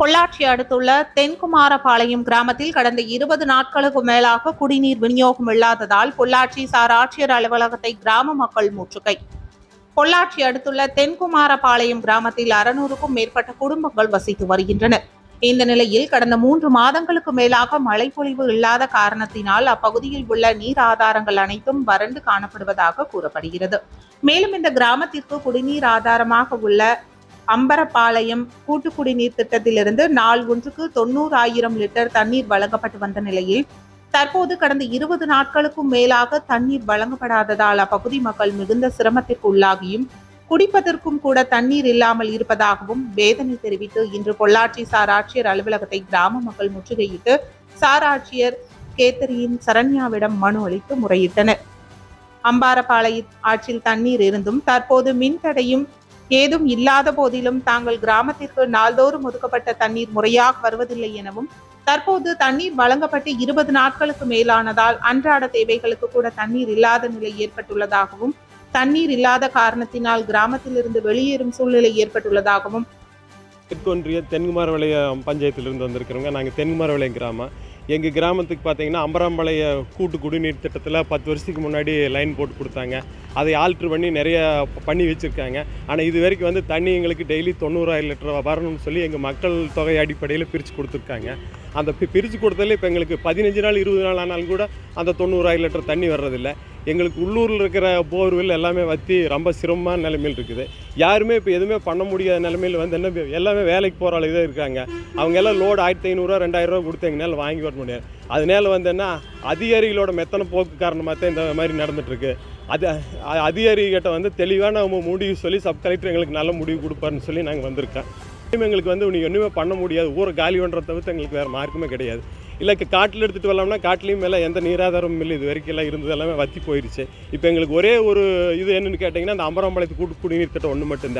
பொள்ளாச்சி அடுத்துள்ள தென்குமாரபாளையம் கிராமத்தில் கடந்த இருபது நாட்களுக்கு மேலாக குடிநீர் விநியோகம் இல்லாததால் பொள்ளாச்சி சார் ஆட்சியர் அலுவலகத்தை கிராம மக்கள் முற்றுகை. பொள்ளாச்சி அடுத்துள்ள தென்குமாரபாளையம் கிராமத்தில் அறுநூறுக்கும் மேற்பட்ட குடும்பங்கள் வசித்து வருகின்றனர். இந்த நிலையில் கடந்த மூன்று மாதங்களுக்கு மேலாக மழைப்பொழிவு இல்லாத காரணத்தினால் அப்பகுதியில் உள்ள நீர் ஆதாரங்கள் அனைத்தும் வறண்டு காணப்படுவதாக கூறப்படுகிறது. மேலும் இந்த கிராமத்திற்கு குடிநீர் ஆதாரமாக உள்ள அம்பரப்பாளையம் கூட்டு குடிநீர் திட்டத்திலிருந்து நாள் ஒன்றுக்கு தொண்ணூறு ஆயிரம் லிட்டர் தண்ணீர் வழங்கப்பட்டு வந்த நிலையில் தற்போது கடந்த இருபது நாட்களுக்கும் மேலாக தண்ணீர் வழங்கப்படாததால் அப்பகுதி மக்கள் மிகுந்த சிரமத்திற்கு உள்ளாகியும் குடிப்பதற்கும் கூட தண்ணீர் இல்லாமல் இருப்பதாகவும் வேதனை தெரிவித்து இன்று பொள்ளாச்சி சார் ஆட்சியர் அலுவலகத்தை கிராம மக்கள் முற்றுகையிட்டு சார் ஆட்சியர் கேத்தரியின் சரண்யாவிடம் மனு அளித்து முறையிட்டனர். அம்பாரப்பாளைய ஆற்றில் தண்ணீர் இருந்தும் தற்போது மின் தடையும் ஏதும் இல்லாத போதிலும் தாங்கள் கிராமத்திற்கு நாள்தோறும் ஒதுக்கப்பட்ட தண்ணீர் முறையாக வருவதில்லை எனவும் தற்போது தண்ணீர் வழங்கப்பட்டு இருபது நாட்களுக்கு மேலானதால் அன்றாட தேவைகளுக்கு கூட தண்ணீர் இல்லாத நிலை ஏற்பட்டுள்ளதாகவும் தண்ணீர் இல்லாத காரணத்தினால் கிராமத்திலிருந்து வெளியேறும் சூழ்நிலை ஏற்பட்டுள்ளதாகவும் தெற்கொன்றிய தென்குமாரபாளையம் பஞ்சாயத்திலிருந்து வந்திருக்கிறவங்க. நாங்கள் தென்குமாரபாளையம் கிராமம். எங்கள் கிராமத்துக்கு பார்த்தீங்கன்னா அம்பராம்பாளைய கூட்டு குடிநீர் திட்டத்தில் பத்து வருஷத்துக்கு முன்னாடி லைன் போட்டு கொடுத்தாங்க. அதை ஆல்ட்ரு பண்ணி நிறைய பண்ணி வச்சுருக்காங்க. ஆனால் இது வரைக்கும் வந்து தண்ணி எங்களுக்கு டெய்லி தொண்ணூறாயிரம் லிட்டர் வரணும்னு சொல்லி எங்கள் மக்கள் தொகை அடிப்படையில் பிரித்து கொடுத்துருக்காங்க. அந்த பி- பிரித்து கொடுத்ததுல இப்போ எங்களுக்கு பதினஞ்சு நாள் இருபது நாள் ஆனாலும் கூட அந்த தொண்ணூறாயிரம் லிட்டர் தண்ணி வர்றதில்லை. எங்களுக்கு உள்ளூரில் இருக்கிற போர்வெல் எல்லாமே வற்றி ரொம்ப சிரமமான நிலைமையில் இருக்குது. யாருமே இப்போ எதுவுமே பண்ண முடியாத நிலைமையில் வந்து என்ன எல்லாமே வேலைக்கு போகிற அளவு தான் இருக்காங்க. அவங்க எல்லாம் லோடு ஆயிரத்தி ஐநூறுரூவா ரெண்டாயிரரூவா கொடுத்து எங்களால் வாங்கி வர முடியாது. அதனால வந்து என்ன அதிகாரிகளோட மெத்தனை போக்கு காரணமாக தான் இந்த மாதிரி நடந்துட்டுருக்கு. அது அதிகாரிகிட்ட வந்து தெளிவான அவங்க முடிவு சொல்லி சப் கலெக்டர் எங்களுக்கு நல்ல முடிவு கொடுப்பாருன்னு சொல்லி நாங்கள் வந்திருக்கோம். எங்களுக்கு வந்து நீ ஒன்றுமே பண்ண முடியாது. ஊரை காலி பண்ணுறத தவிர்த்து எங்களுக்கு வேறு மார்க்குமே கிடையாது. இல்லை காட்டில் எடுத்துகிட்டு வரலாம்னா காட்டிலையும் மேலே எந்த நீராதாரமும் இல்லை. இது வரைக்கும் எல்லாம் இருந்தது எல்லாமே வற்றி போயிடுச்சு இப்போ எங்களுக்கு ஒரே ஒரு இது என்னென்னு கேட்டிங்கன்னா அந்த அமராம்பாளையத்து கூட்டு குடிநீர் திட்டம் ஒன்று மட்டும்தான்.